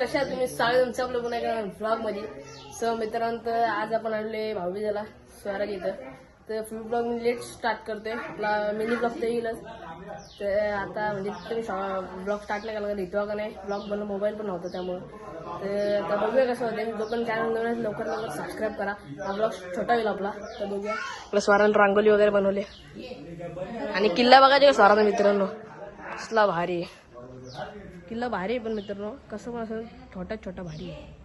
कशा तुम्ही सगळे तुमचं आपलं पुन्हा एका ब्लॉगमध्ये सो मित्रांनो तर आज आपण आणले भाऊबीजाला स्वराज इथं. तर फुल ब्लॉग मी लेट स्टार्ट करतोय. आपला मिनी ब्लॉग तर येईलच. तर आता म्हणजे तुम्ही ब्लॉग स्टार्टला केला का नेटवर्क नाही. ब्लॉग बनवून मोबाईल पण नव्हता त्यामुळं. तर आता बघूया कसं होतं जो पण चॅनल नवीन लवकर लवकर सबस्क्राईब करा. हा ब्लॉग छोटा होईल आपला. तर बघूया. आपल्या स्वरानं रांगोली वगैरे बनवली. आणि किल्ला बघायचे का स्वराचा मित्रांनो? कसला भारी. आहे किल्ला भारी आहे पण मित्रांनो कसं पण असं छोटा छोटा भारी आहे.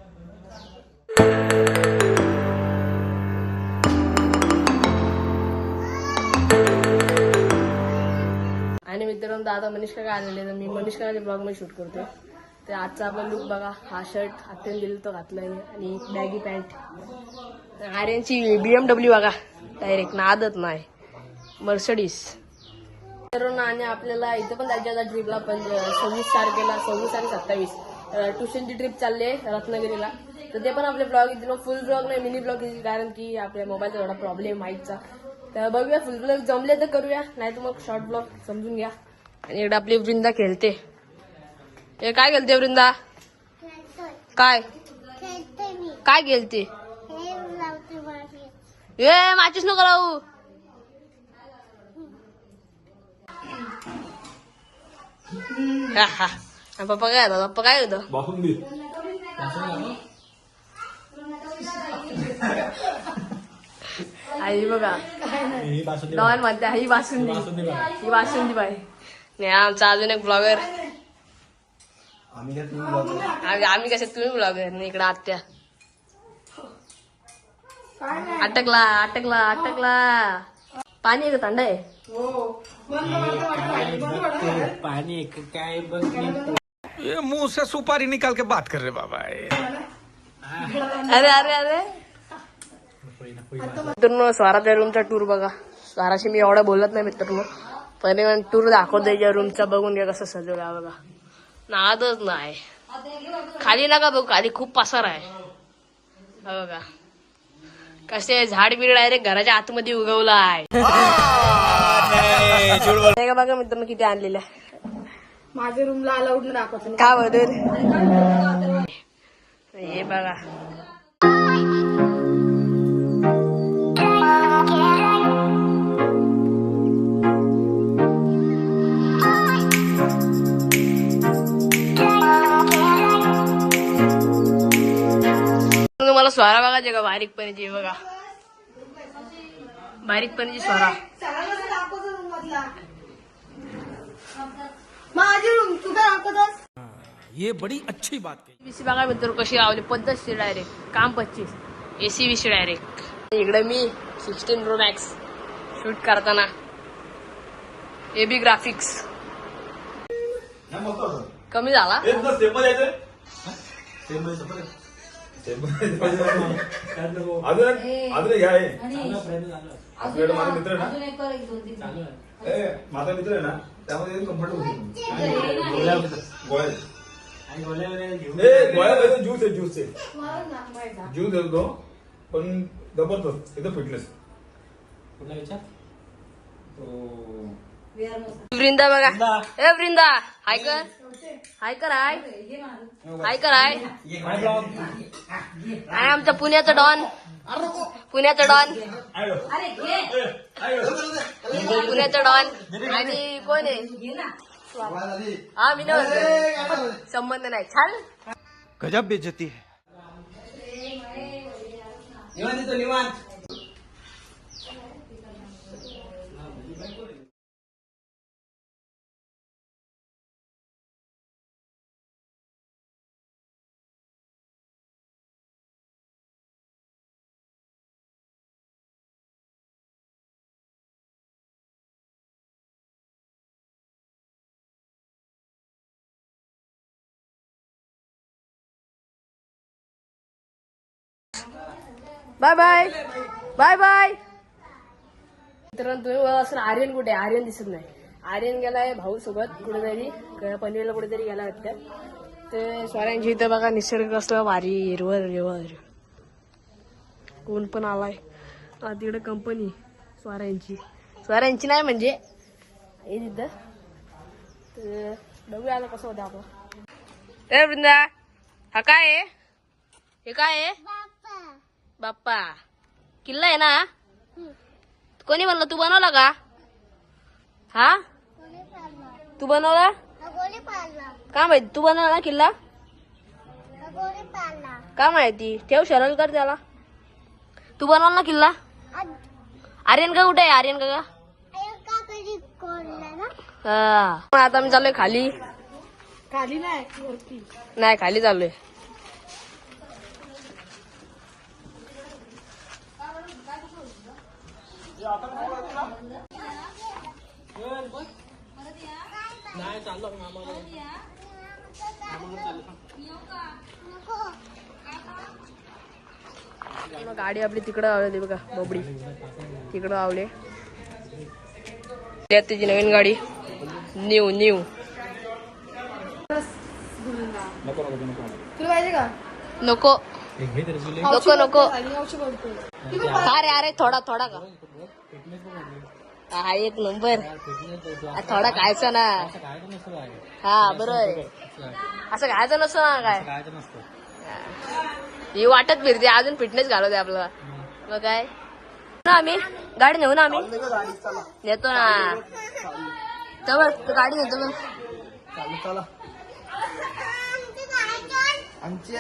आणि मित्रांनो आता मनीष काका आलेले तर मी मनीष काकाच्या ब्लॉगमध्ये शूट करतो तर आजचा आपण लुक बघा हा शर्ट हातून दिला तो घातलाय. आणि बॅगी पॅन्ट आर्यनची बीएमडब्ल्यू बघा डायरेक्ट नादत नाही. मर्सडीस आणि आपल्याला इथं पण जायचं आता ट्रिपला पण सव्वीस तारखेला सव्वीस आणि सत्तावीस. ट्युशनची ट्रिप चालली आहे रत्नागिरीला. तर ते पण आपले ब्लॉग येतील फुल ब्लॉग नाही मिनी ब्लॉग येतील कारण की आपल्या मोबाईलचा थोडा प्रॉब्लेम माईकचा तर बघूया फुल ब्लॉग जमले तर करूया. नाही तर मग शॉर्ट ब्लॉग समजून घ्या. आणि इकडे आपली वृंदा खेळते. हे काय खेळते वृंदा? काय? काय खेळते? ए माचीस नको लावू हा हा आणि पप्पा काय होता पप्पा काय होतं बासुंदी आई बघा ही डॉन म्हणते ही बासुंदी. ही बासुंदी बाई नाही आमचा अजून एक ब्लॉगर आम्ही कसे तुम्ही ब्लॉगर नाही इकडे आत्या अटकला अटकला अटकला पाणी आहे का थंड आहे पाणी काय बघ ये मुंह से सुपारी निकाल के बात कर रहे बाबा अरे अरे अरे। मित्रांनो स्वराच्या रूमचा टूर बघा. स्वराशी मी एवढं बोलत नाही मित्रांनो. पण टूर दाखवतो याच्या रूमचा बघून घ्या कसं सजवला बघा. नादच नाही. खाली नका बघू खाली खूप पसार आहे. हा बघा. कसे झाड बीड डायरेक्ट घराच्या आतमध्ये उगवलं आहे हे का बघा मित्रांनो किती आणलेलं माझ्या रूमला अलाउड नाही दाखवत. का बदल हे बघा. तुम्हाला स्वरा बघायचे का बारीकपणीची बघा. बारीकपणीची स्वरा. ये बड़ी अच्छी बात कही। बीसी बघा मित्र कशी लावली. पद्धतशीर डायरेक्ट काम पच्चीस. एसी बीसी डायरेक्ट इकडे मी सिक्स्टीन प्रो मॅक्स शूट करताना. ए बी ग्राफिक्स. कमी झाला. अजून अजून घ्या हे. आपल्याकडे माझा मित्र आहे ना ए, माझा मित्र आहे ना त्यामध्ये कम्फर्टेबल गोळ्या ए गोळ्या पाहिजे ज्यूस आहे ज्यूस आहे ज्यूस आहे तो पण जबरदस्त एकदम फिटनेस वृंदा बघा ए वृंदा हाय कर हाय कर हाय हाय कर हाय आमचा पुण्याचा डॉन पुण्याचा डॉन पुण्याचा डॉन आणि कोण आहे हा मी संबंध नाही छान गजब बेचती है बाय बाय. Bye bye. मित्रांनो तुम्ही बघा असं आर्यन कुठे आर्यन दिसत नाही. आर्यन गेलाय भाऊ सोबत कुठेतरी. क- पनवेलला कुठेतरी गेला वाटतं. ते स्वाऱ्यांची इथं बघा निसर्ग कसला भारी हिरवळ हिरवर कोण पण आलाय. तिकडे कंपनी स्वाऱ्यांची. स्वाऱ्यांची नाही म्हणजे हे तिथं. तर बघूया कसं होतं आपलं. ए वृंदा हा काय आहे? हे काय आहे? बाप्पा किल्ला आहे ना? कोणी बनलं तू बनवला का? हा? तू बनवला? का माहिती? तू बनवला ना किल्ला? का माहिती? ठेव शरल कर त्याला. तू बनवला ना किल्ला? आर्यन का कुठे आहे? आर्यन का? हा. पण आता मी चाललोय खाली. खाली नाही नाही खाली चाललोय. गाडी आपली तिकडं लावली बघा बोबडी. तिकडं लावले त्यात त्याची नवीन गाडी. न्यू न्यू नको. नको नको. तुला पाहिजे का नको नको नको अरे अरे थोडा थोडा का? हा एक नंबर. हा, थोडा खायचा ना. हा बरोबर आहे. असं खायचं नसतं ना काय? ही. वाटत फिरते अजून फिटनेस घालवते आपल्याला. मग? काय? ना आम्ही. गाडी नेऊ ना आम्ही? नेतो ना. तर गाडी नेतो मग. आमची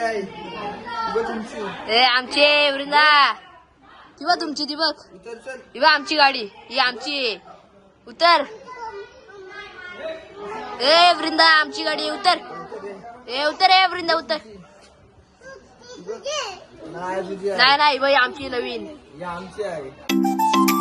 आमची वृंदा. ती बघ तुमची ती बघ चल. ही बघ आमची गाडी. ही आमची. आहे. उतर. ए वृंदा आमची गाडी. आहे, उतर. ए उतर ए वृंदा उतर. नाही तुझी नाही नाही बाई आमची नवीन. ही आमची आहे.